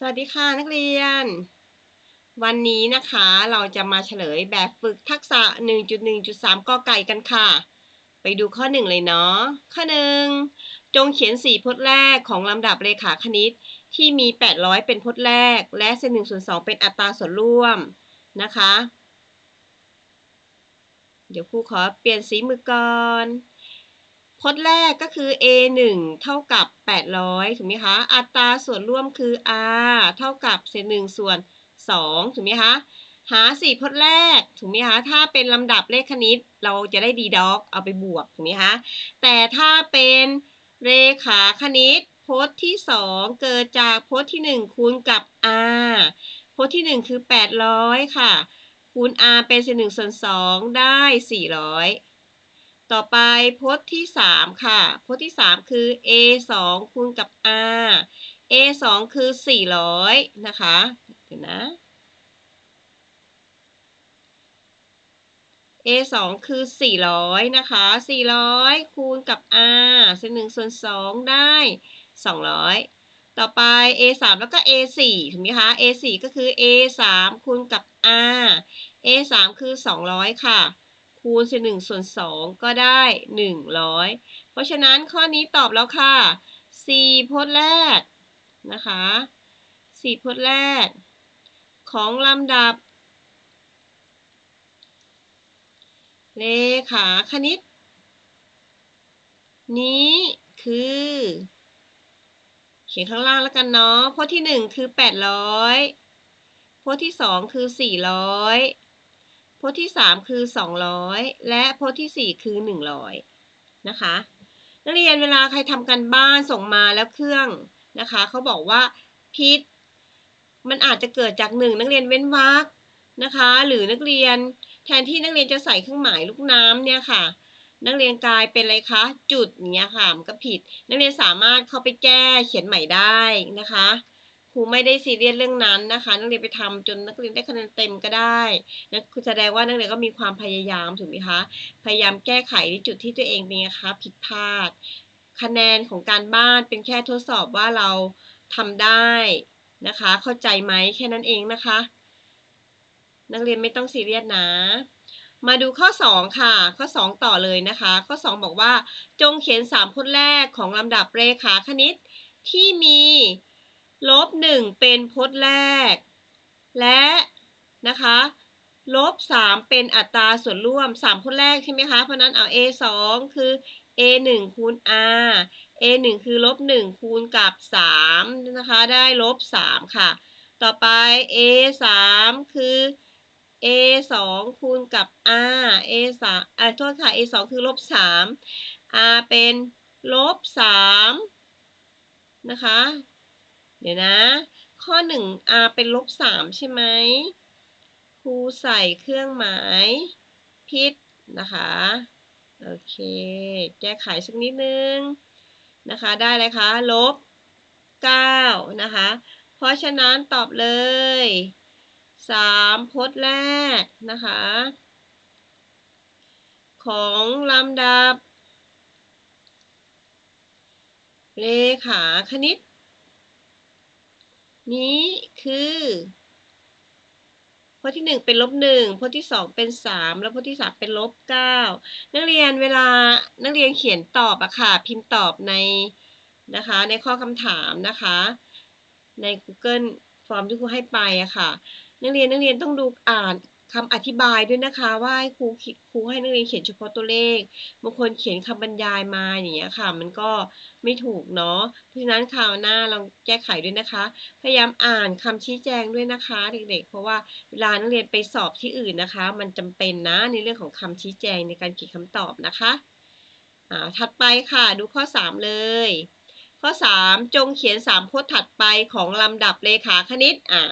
สวัสดีค่ะนักเรียน วันนี้นะคะเราจะมาเฉลยแบบฝึกทักษะ 1.1.3 กอไก่กันค่ะ ไปดูข้อ 1 เลยเนาะข้อ 1 จงเขียน 4 พจน์แรกของลำดับเรขาคณิต ที่มี 800 เป็นพจน์แรก และเศษ1ส่วน2เป็นอัตราส่วนร่วมนะคะ เดี๋ยวครูขอเปลี่ยนสีมือก่อน พจน์แรกก็คือ a 1เท่ากับ 800 ถูกไหมคะ อัตราส่วนร่วมคือ r เท่ากับเศษ1ส่วน 2 ถูกไหมคะ หา 4 พจน์แรก ถูกไหมคะ ถ้าเป็นลำดับเลขคณิต เราจะได้ดีด็อกเอาไปบวก ถูกไหมคะ แต่ถ้าเป็นเรขาคณิต พจน์ที่ 2 เกิดจากพจน์ที่ 1 คูณกับ r พจน์ที่ 1 คือ 800 ค่ะ คูณ r เป็นเศษ1ส่วน 2 ได้ 400 ต่อไปพจน์ที่ 3 ค่ะ พจน์ที่ 3 คือ a 2คูณกับ r a 2คือ 400 นะคะเดี๋ยวนะ a 2คือ 400 นะคะ 400 คูณกับ r เศษ1ส่วน2ได้ 200 ต่อไป a 3แล้วก็ a 4ถูกไหมคะ a 4ก็คือ a 3คูณกับ r a 3คือ 200 ค่ะ คูณเศษ1ส่วน2ก็ได้ 100 เพราะฉะนั้นข้อนี้ตอบแล้วค่ะ 4 พจน์แรกนะคะ 4 พจน์แรก ของลำดับ เลขาคณิต นี้คือ เขียนข้างล่างแล้วกันเนาะพจน์ที่ 1 คือ 800พจน์ที่ 2 คือ 400 พจน์ที่ 3 คือ 200 และพจน์ที่ 4 คือ 100 นะคะ นักเรียนเวลาใครทำกันบ้านส่งมาแล้วเครื่องนะคะเขาบอกว่าพิษ มันอาจจะเกิดจากหนึ่งนักเรียนเว้นวรรคนะคะ หรือนักเรียนแทนที่นักเรียนจะใส่เครื่องหมายลูกน้ำเนี่ยค่ะ นักเรียนกลายเป็นอะไรคะจุดเนี้ยค่ะมันก็ผิด นักเรียนสามารถเข้าไปแก้เขียนใหม่ได้นะคะ รูไม่ได้ซีเรียสเรื่องนั้นนะคะ นักเรียนไปทำจนนักเรียนได้คะแนนเต็มก็ได้นะคุณแสดงว่านักเรียนก็มีความพยายามถูกไหมคะ พยายามแก้ไขในจุดที่ตัวเองเป็นไงคะผิดพลาด คะแนนของการบ้านเป็นแค่ทดสอบว่าเราทำได้นะคะ เข้าใจไหมแค่นั้นเองนะคะ นักเรียนไม่ต้องซีเรียสนะมาดูข้อ 2 ค่ะ ข้อ 2 ต่อเลยนะคะ ข้อ 2 บอกว่าจงเขียน3พจน์แรกของลำดับเรขาคณิตที่มี ลบ1เป็นพจน์แรก และนะคะลบ3เป็นอัตราส่วนร่วม3พจน์แรกใช่ไหมคะ เพราะนั้นเอา a 2คือ a 1คูณ r a 1คือลบ1คูณกับ3นะคะ ได้ลบ3ค่ะ ต่อไป a 3คือ a 2คูณกับ r a 3อ่าโทษค่ะ a 2คือลบ3 r เป็นลบ3นะคะ เดี๋ยวนะ ข้อ 1 r เป็นลบ 3 ใช่ไหมครูใส่เครื่องหมายผิดนะคะ โอเค แก้ไขสักนิดนึงนะคะ ได้เลยคะลบ 9 นะคะ เพราะฉะนั้นตอบเลย 3 พจน์แรกนะคะ ของลำดับ เลขาคณิต นี้คือ พจน์ที่หนึ่งเป็นลบหนึ่งพจน์ที่สองเป็นสามแล้วพจน์ที่สามเป็นลบเก้านักเรียนเวลานักเรียนเขียนตอบอะค่ะ พิมพ์ตอบในนะคะ ในข้อคำถามนะคะ ใน Google ฟอร์มที่ครูให้ไปอะค่ะ นักเรียนนักเรียนต้องดูอ่าน คำอธิบายด้วยนะคะ ว่าครูครูให้นักเรียนเขียนเฉพาะตัวเลขบางคนเขียนคำบรรยายมาอย่างเงี้ยค่ะ มันก็ไม่ถูกเนาะเพราะฉะนั้นคราวหน้าลองแก้ไขด้วยนะคะ พยายามอ่านคำชี้แจงด้วยนะคะ เด็กๆ เพราะว่าเวลานักเรียนไปสอบที่อื่นนะคะ มันจำเป็นนะในเรื่องของคำชี้แจงในการเขียนคำตอบนะคะอ่าถัดไปค่ะ ดูข้อ 3 เลย ข้อ 3 จงเขียน3พจน์ถัดไปของลำดับเลขาคณิตอ่า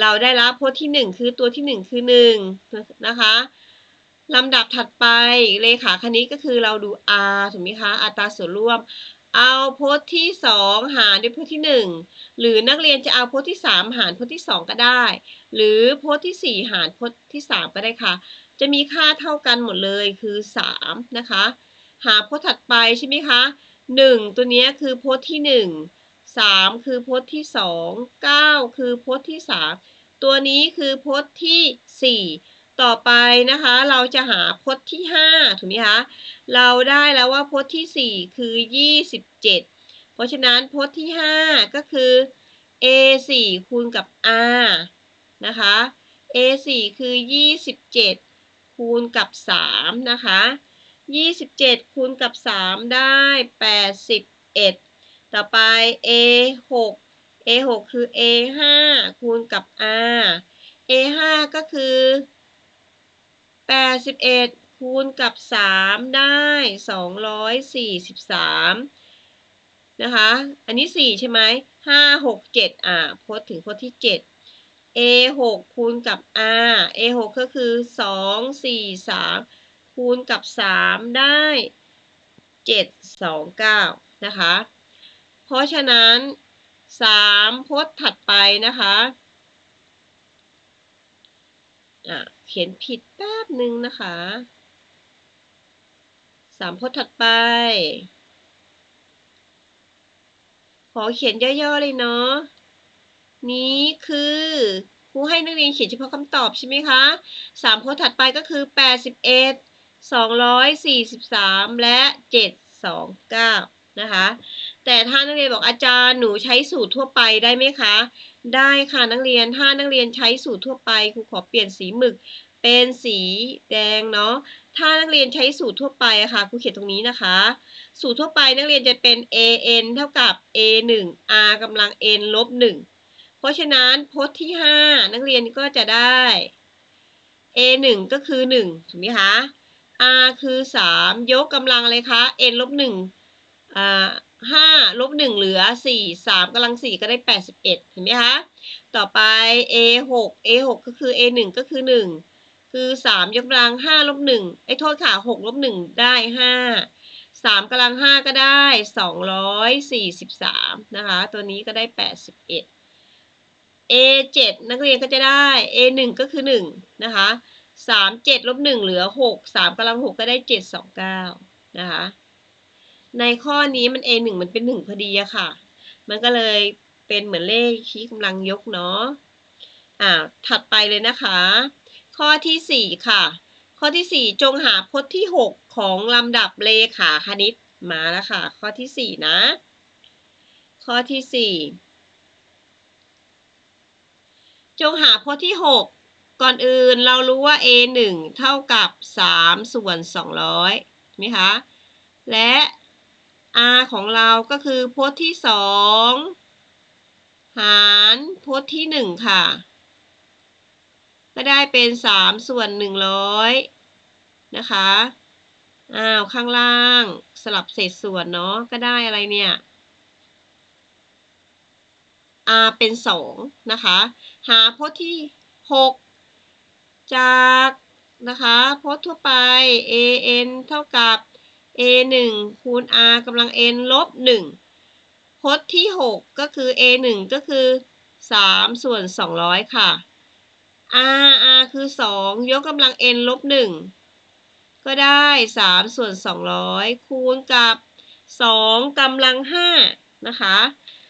เราได้รับพจน์ที่ 1 คือตัวที่ 1 คือ 1 นะคะลำดับถัดไปเลขาคณิตก็คือเราดู r ถูกไหมคะอัตราส่วนร่วม เอาพจน์ที่ 2 หารด้วยพจน์ที่ 1 หรือนักเรียนจะเอาพจน์ที่ 3 หารพจน์ที่ 2 ก็ได้ หรือพจน์ที่ 4 หารพจน์ที่ 3 ก็ได้ค่ะ จะมีค่าเท่ากันหมดเลยคือ 3 นะคะ หาพจน์ถัดไปใช่ไหมคะ หนึ่งตัวนี้คือพจน์ที่หนึ่งสามคือพจน์ที่สองเก้าคือพจน์ที่สามตัวนี้คือพจน์ที่สี่ต่อไปนะคะเราจะหาพจน์ที่ห้าถูกไหมคะ เราได้แล้วว่าพจน์ที่สี่คือยี่สิบเจ็ดเพราะฉะนั้นพจน์ที่ห้าก็คือ a สี่คูณกับ r นะคะ a สี่คือยี่สิบเจ็ดคูณกับสามนะคะ ยี่สิบเจ็ดคูณกับสามได้แปดสิบเอ็ดต่อไป a หก a หกคือ a ห้าคูณกับ r a ห้าก็คือแปดสิบเอ็ดคูณกับสามได้สองร้อยสี่สิบสามนะคะ อันนี้สี่ใช่ไหมห้าหกเจ็ดอ่าพจน์ถึงพจน์ที่เจ็ด a หกคูณกับ r a หกก็คือสองสี่สาม คูณกับสามได้เจ็ดสองเก้านะคะ เพราะฉะนั้นสามพจน์ถัดไปนะคะอะเขียนผิดแป๊บหนึ่งนะคะสามพจน์ถัดไป ขอเขียนย่อๆเลยเนาะนี้คือครูให้นักเรียนเขียนเฉพาะคำตอบใช่ไหมคะสามพจน์ถัดไปก็คือแปดสิบเอ็ด สองร้อยสี่สิบสามและเจ็ดสองเก้านะคะ แต่ถ้านักเรียนบอกอาจารย์หนูใช้สูตรทั่วไปได้ไหมคะ ได้ค่ะนักเรียนถ้านักเรียนใช้สูตรทั่วไปครูขอเปลี่ยนสีหมึกเป็นสีแดงเนาะ ถ้านักเรียนใช้สูตรทั่วไปอะค่ะครูเขียนตรงนี้นะคะ สูตรทั่วไปนักเรียนจะเป็น a n เท่ากับ a 1 r กำลัง n ลบ1เพราะฉะนั้นพจน์ที่ 5 นักเรียนก็จะได้ a 1ก็คือ1ถูกไหมคะ r คือ3ยกกำลังเลยคะ n ลบ1อ่าห้าลบหนึ่งเหลือสี่สามกำลังสี่ก็ได้แปดสิบเอ็ดเห็นไหมคะต่อไป a หก a หกก็คือ a หนึ่งก็คือหนึ่งคือสามยกกำลังห้าลบหนึ่งไอ้โทษค่ะหกลบหนึ่งได้ห้าสามกำลังห้าก็ได้สองร้อยสี่สิบสามนะคะ ตัวนี้ก็ได้แปดสิบเอ็ด a เจ็ดนักเรียนก็จะได้ a หนึ่งก็คือหนึ่งนะคะ สามเจ็ดลบหนึ่งเหลือหกสามกำลังหกก็ได้เจ็ดสองเก้านะคะ ในข้อนี้มัน a หนึ่งมันเป็นหนึ่งพอดีอะค่ะ มันก็เลยเป็นเหมือนเลขชี้กำลังยกเนาะอ่าถัดไปเลยนะคะ ข้อที่สี่ค่ะ ข้อที่สี่จงหาพจน์ที่หกของลำดับเลขาคณิตมาแล้วค่ะ ข้อที่สี่นะ ข้อที่สี่จงหาพจน์ที่หก ก่อนอื่นเรารู้ว่า a หนึ่งเท่ากับสามส่วนสองร้อยไหมคะ และ r ของเราก็คือพจน์ที่สองหารพจน์ที่หนึ่งค่ะ ก็ได้เป็นสามส่วนหนึ่งร้อยนะคะ อ้าว ข้างล่างสลับเศษส่วนเนาะ ก็ได้อะไรเนี่ย r เป็นสองนะคะ หาพจน์ที่หก จากนะคะพจน์ทั่วไป a n เท่ากับ a 1คูณ r กำลัง n ลบ1พจน์ที่ 6 ก็คือ a 1ก็คือ 3 ส่วน 200 ค่ะ r r คือ 2 ยกกำลัง n ลบ1ก็ได้ 3 ส่วน 200 คูณกับ 2กำลัง 5 นะคะ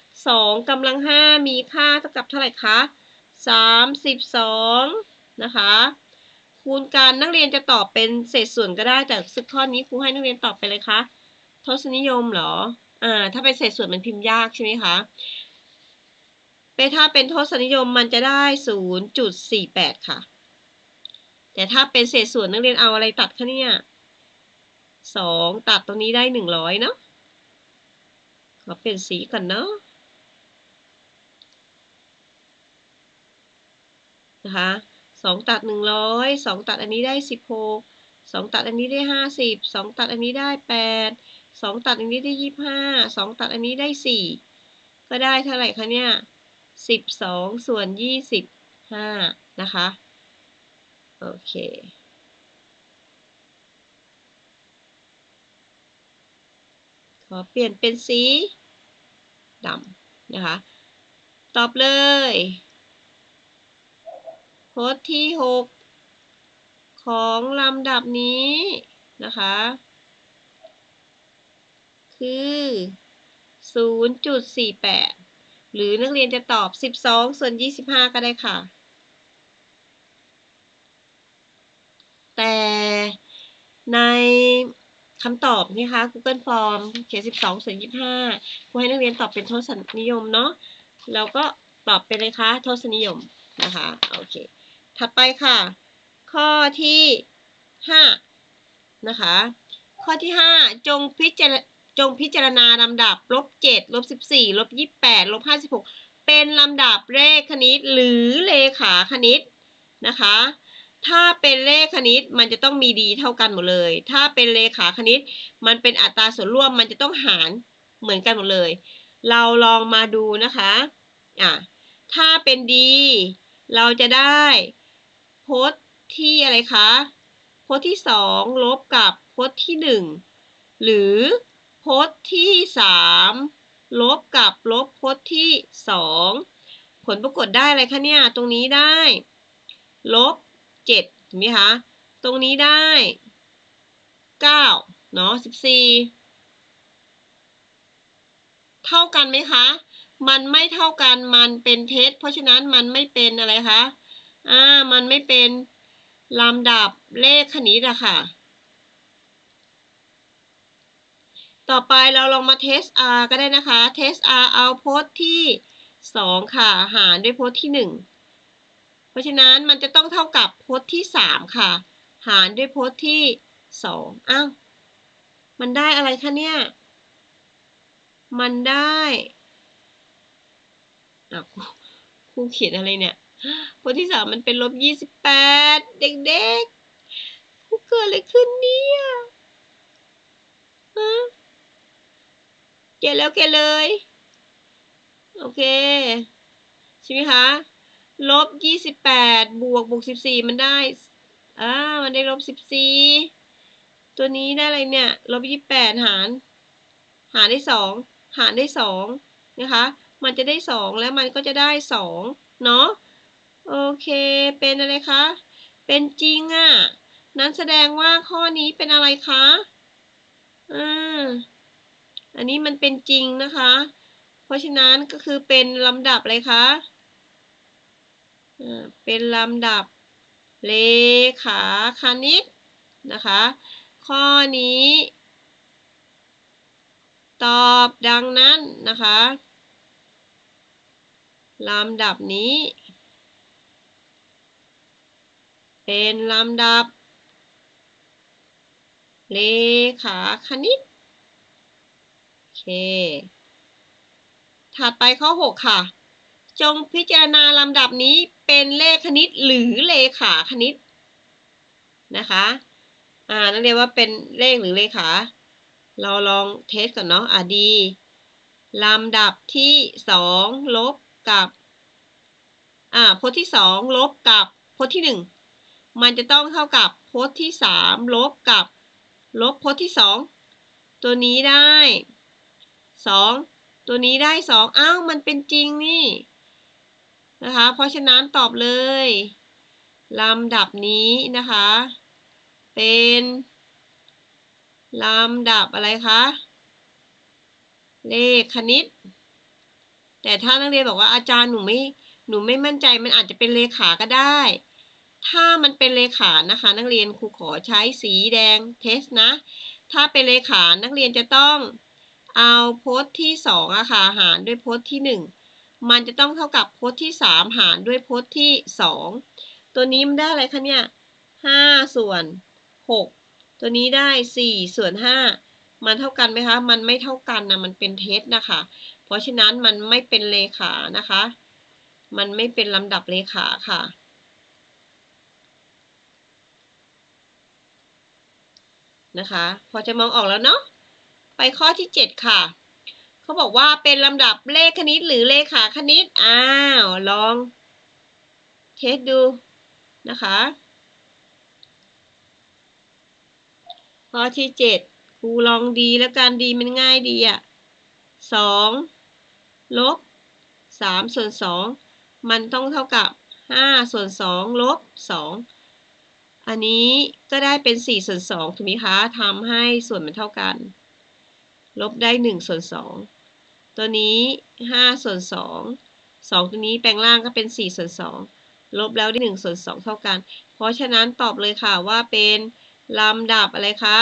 2กำลัง 5 มีค่าเท่ากับเท่าไหร่คะ 32 นะคะ คูณกันนักเรียนจะตอบเป็นเศษส่วนก็ได้แต่สึกข้อนี้ครูให้นักเรียนตอบไปเลยคะทศนิยมเหรออ่าถ้าเป็นเศษส่วนมันพิมพ์ยากใช่ไหมคะไปถ้าเป็นทศนิยมมันจะได้ศูนย์จุดสี่แปดค่ะ แต่ถ้าเป็นเศษส่วนนักเรียนเอาอะไรตัดคะเนี่ยสองตัดตรงนี้ได้หนึ่งร้อยเนาะขอเปลี่ยนสีก่อนเนาะนะคะ สองตัดหนึ่งร้อยสองตัดอันนี้ได้สิบหกสองตัดอันนี้ได้ห้าสิบสองตัดอันนี้ได้แปดสองตัดอันนี้ได้ยี่ห้าสองตัดอันนี้ได้สี่ก็ได้เท่าไหร่คะเนี่ยสิบสองส่วนยี่สิบห้านะคะ โอเคขอเปลี่ยนเป็นสีดำนะคะ ตอบเลย พจน์ที่ 6 ของลำดับนี้นะคะ คือ 0.48 หรือนักเรียนจะตอบ 12 ส่วน 25 ก็ได้ค่ะ แต่ในคำตอบนะคะ Google Form เขียน 12 ส่วน 25ครูให้นักเรียนตอบเป็นทศนิยมเนาะแล้วก็ตอบเป็นเลยคะทศนิยมนะคะ โอเค ถัดไปค่ะ ข้อที่5นะคะ ข้อที่5จงพิจารจงพิจารณาลำดับลบ7ลบ14ลบ28ลบ56เป็นลำดับเลขคณิตหรือเลขาคณิตนะคะ ถ้าเป็นเลขคณิตมันจะต้องมีดีเท่ากันหมดเลย ถ้าเป็นเลขาคณิต มันเป็นอัตราส่วนร่วมมันจะต้องหารเหมือนกันหมดเลย เราลองมาดูนะคะอะถ้าเป็นดี เราจะได้ พจน์ที่อะไรคะ พจน์ที่สองลบกับพจน์ที่หนึ่งหรือพจน์ที่สามลบกับลบพจน์ที่สองผลปรากฏได้อะไรคะเนี่ย ตรงนี้ได้ ลบเจ็ดถูกไหมคะ ตรงนี้ได้เก้าเนาะสิบสี่เท่ากันไหมคะ มันไม่เท่ากัน มันเป็นเท็จ เพราะฉะนั้นมันไม่เป็นอะไรคะ อ่า มันไม่เป็นลำดับเลขคณิตอะค่ะ ต่อไปเราลองมาเทส R ก็ได้นะคะ เทส R เอาโพสที่สองค่ะหารด้วยโพสที่หนึ่งเพราะฉะนั้นมันจะต้องเท่ากับโพสที่สามค่ะ หารด้วยโพสที่สองอ้าวมันได้อะไรคะเนี่ย มันได้อะครูเขียนอะไรเนี่ย โพสที่สามมันเป็นลบยี่สิบแปดเด็กๆครูเกิดอะไรขึ้นเนี่ยฮะเกแล้วเกเลย โอเค ใช่ไหมคะ ลบยี่สิบแปดบวกบวกสิบสี่มันได้อ่ามันได้ลบสิบสี่ตัวนี้ได้อะไรเนี่ย ลบยี่แปดหาร หารได้สอง หารได้สองนะคะ มันจะได้สองแล้วมันก็จะได้สองเนาะ โอเค เป็นอะไรคะ เป็นจริงอะ่ะ นั้นแสดงว่าข้อนี้เป็นอะไรคะอ่าอันนี้มันเป็นจริงนะคะ เพราะฉะนั้นก็คือเป็นลำดับอะไรคะอ่าเป็นลำดับเลขาคณิตนะคะ ข้อนี้ ตอบดังนั้นนะคะลำดับนี้ เป็นลำดับ เลขาคณิต โอเค ถัดไปข้อ 6 ค่ะ จงพิจารณาลำดับนี้เป็นเลขคณิตหรือเลขาคณิต นะคะ อ่า นั่นเรียกว่าเป็นเลขหรือเลขา เราลองเทสก่อนเนาะ อ่าดี ลำดับที่สองลบกับ อ่าพจน์ที่สองลบกับพจน์ที่หนึ่ง มันจะต้องเท่ากับพจน์ที่สามลบกับลบพจน์ที่สองตัวนี้ได้สองตัวนี้ได้สองอ้าวมันเป็นจริงนี่นะคะ เพราะฉะนั้นตอบเลยลำดับนี้นะคะ เป็นลำดับอะไรคะเลขคณิต แต่ถ้านักเรียนบอกว่าอาจารย์หนูไม่หนูไม่มั่นใจมันอาจจะเป็นเลขาก็ได้ ถ้ามันเป็นเลขานะคะ นักเรียนครูขอใช้สีแดงเทสนะ ถ้าเป็นเลขานักเรียนจะต้องเอาโพสต์ที่สองอะค่ะหารด้วยโพสต์ที่หนึ่งมันจะต้องเท่ากับโพสต์ที่สามหารด้วยโพสต์ที่สองตัวนี้มันได้อะไรคะเนี่ยห้าส่วนหกตัวนี้ได้สี่ส่วนห้ามันเท่ากันไหมคะ มันไม่เท่ากันนะมันเป็นเทสนะคะ เพราะฉะนั้นมันไม่เป็นเลขานะคะ มันไม่เป็นลำดับเลขาค่ะ นะคะ พอจะมองออกแล้วเนาะไปข้อที่เจ็ดค่ะเขาบอกว่าเป็นลำดับเลขคณิตหรือเลขาคณิตอ้าวลองเทสดูนะคะข้อที่เจ็ดครูลองดีแล้วกันดีมันง่ายดีอะสองลบสามส่วนสองมันต้องเท่ากับห้าส่วนสองลบสอง อันนี้ก็ได้เป็นสี่ส่วนสองถูกไหมคะทำให้ส่วนมันเท่ากัน ลบได้หนึ่งส่วนสองตัวนี้ห้าส่วนสองสองตัวนี้แปลงล่างก็เป็นสี่ส่วนสองลบแล้วได้หนึ่งส่วนสองเท่ากัน เพราะฉะนั้นตอบเลยค่ะว่าเป็นลำดับอะไรคะ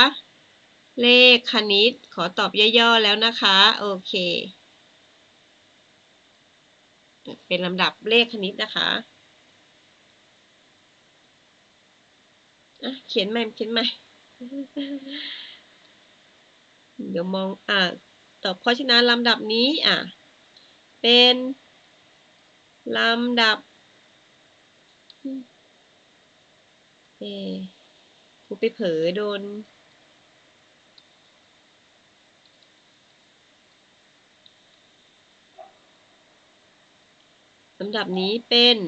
เลขคณิต ขอตอบย่อๆแล้วนะคะ โอเค เป็นลำดับเลขคณิตนะคะ อะเขียนใหม่เขียนใหม่ เดี๋ยวมองอะตอบเพราะฉะนั้นลำดับนี้อะเป็นลำดับเอกูไปเผลอโดนลำดับนี้เป็น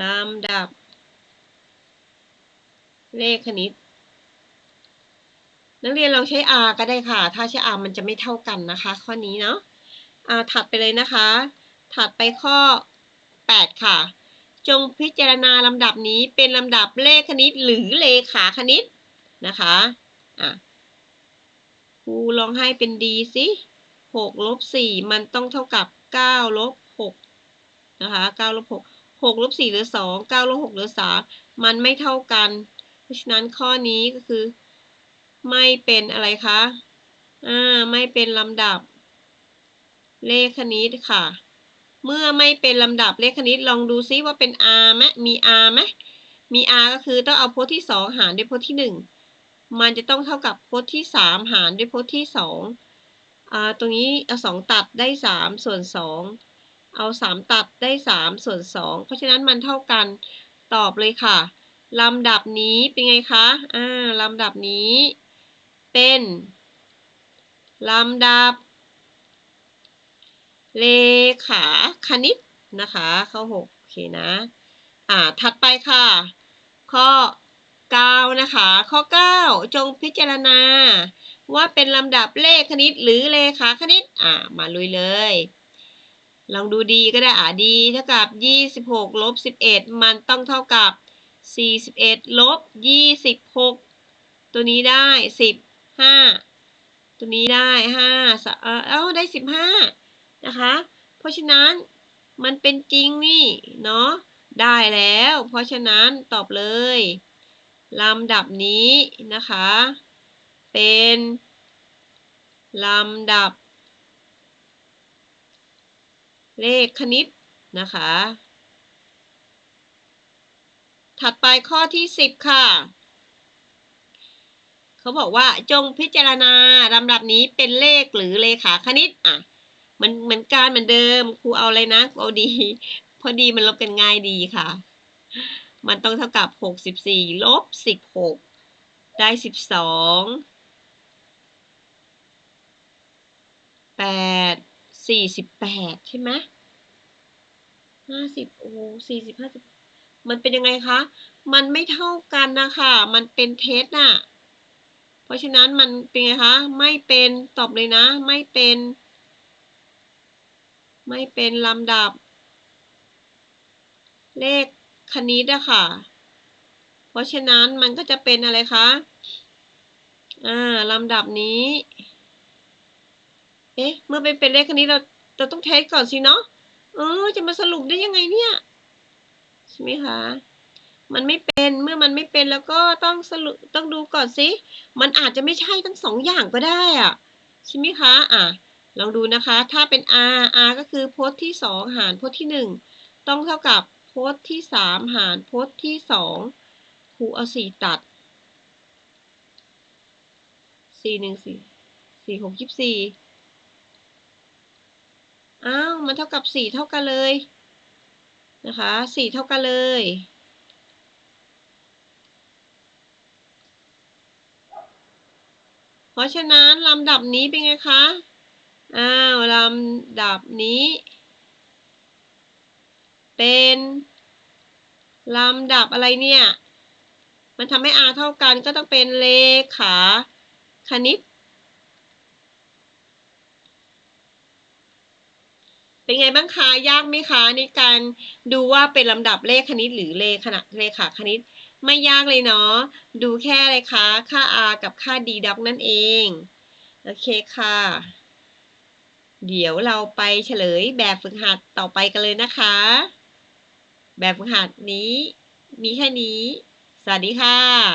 ลำดับ เลขคณิต นักเรียนเราใช้ R ก็ได้ค่ะ ถ้าใช้ R มันจะไม่เท่ากันนะคะ ข้อนี้เนาะอ่าถัดไปเลยนะคะ ถัดไปข้อ 8 ค่ะ จงพิจารณาลำดับนี้เป็นลำดับเลขคณิตหรือเลขาคณิตนะคะอะครูลองให้เป็น D สิ6ลบ4มันต้องเท่ากับ9ลบ6นะคะ9ลบ6 6ลบ4เหลือ2 9ลบ6เหลือ3มันไม่เท่ากัน เพราะฉะนั้นข้อนี้ก็คือ ไม่เป็นอะไรคะอ่าไม่เป็นลำดับ เลขคณิตค่ะ เมื่อไม่เป็นลำดับเลขคณิตลองดูซิว่าเป็น r ไหมมี r ไหมมี r ก็คือต้องเอาพจน์ที่2หารด้วยพจน์ที่1มันจะต้องเท่ากับพจน์ที่3หารด้วยพจน์ที่2อ่าตรงนี้เอา2ตัดได้3ส่วน2เอา3ตัดได้3ส่วน2เพราะฉะนั้นมันเท่ากันตอบเลยค่ะ ลำดับนี้เป็นไงคะ อ่า ลำดับนี้ เป็น ลำดับ เลขาคณิตนะคะ ข้อ6โอเคนะ อ่า ถัดไปค่ะ ข้อ9นะคะ ข้อ9จงพิจารณา ว่าเป็นลำดับเลขคณิตหรือเลขาคณิต อ่า มาลุยเลยลองดูดีก็ได้อ่าดีเท่ากับ 26ลบ11 มันต้องเท่ากับ 41ลบ26ตัวนี้ได้15ตัวนี้ได้5เอ้าได้15นะคะ เพราะฉะนั้นมันเป็นจริงนี่เนาะได้แล้ว เพราะฉะนั้นตอบเลยลำดับนี้นะคะ เป็นลำดับ เลขคณิตนะคะ ถัดไปข้อที่10ค่ะ เขาบอกว่าจงพิจารณาลำดับนี้เป็นเลขหรือเลขาคณิต อะ มันเหมือนการเหมือนเดิมครูเอาอะไรนะครูเอาดี พอดีมันลบกันง่ายดีค่ะ มันต้องเท่ากับ64ลบ16ได้12 8 48ใช่ไหม50โอ้40 50 มันเป็นยังไงคะ มันไม่เท่ากันนะคะ มันเป็นเทสน่ะ เพราะฉะนั้นมันเป็นไงคะ ไม่เป็นตอบเลยนะ ไม่เป็น ไม่เป็นลำดับ เลขคณิตอะค่ะ เพราะฉะนั้นมันก็จะเป็นอะไรคะ อ่าลำดับนี้ เอ๊ะ เมื่อเป็นเป็นเลขคณิตเราเราต้องเทสก่อนสิเนาะเออจะมาสรุปได้ยังไงเนี่ย ใช่ไหมคะ มันไม่เป็นเมื่อมันไม่เป็นแล้วก็ต้องสรุปต้องดูก่อนสิมันอาจจะไม่ใช่ทั้งสองอย่างก็ได้อะใช่ไหมคะอะลองดูนะคะ ถ้าเป็น r r ก็คือโพจน์ที่สองหารโพจน์ที่หนึ่งต้องเท่ากับโพจน์ที่สามหารโพจน์ที่สองครูเอาสี่ตัดสี่หนึ่งสี่สี่หกยี่สี่อ้าว มันเท่ากับสี่เท่ากันเลย นะคะสี่เท่ากันเลยเพราะฉะนั้นลำดับนี้เป็นไงคะ อ้าวลำดับนี้ เป็นลำดับอะไรเนี่ย มันทำให้ r เท่ากันก็ต้องเป็นเลขาคณิต เป็นไงบ้างคะยากไหมคะในการดูว่าเป็นลำดับเลขคณิตหรือเลขณะเลขาคณิต ไม่ยากเลยเนาะดูแค่อะไรคะค่า r กับค่า d ด็อกนั่นเองโอเคค่ะ เดี๋ยวเราไปเฉลยแบบฝึกหัดต่อไปกันเลยนะคะ แบบฝึกหัดนี้ มีแค่นี้ สวัสดีค่ะ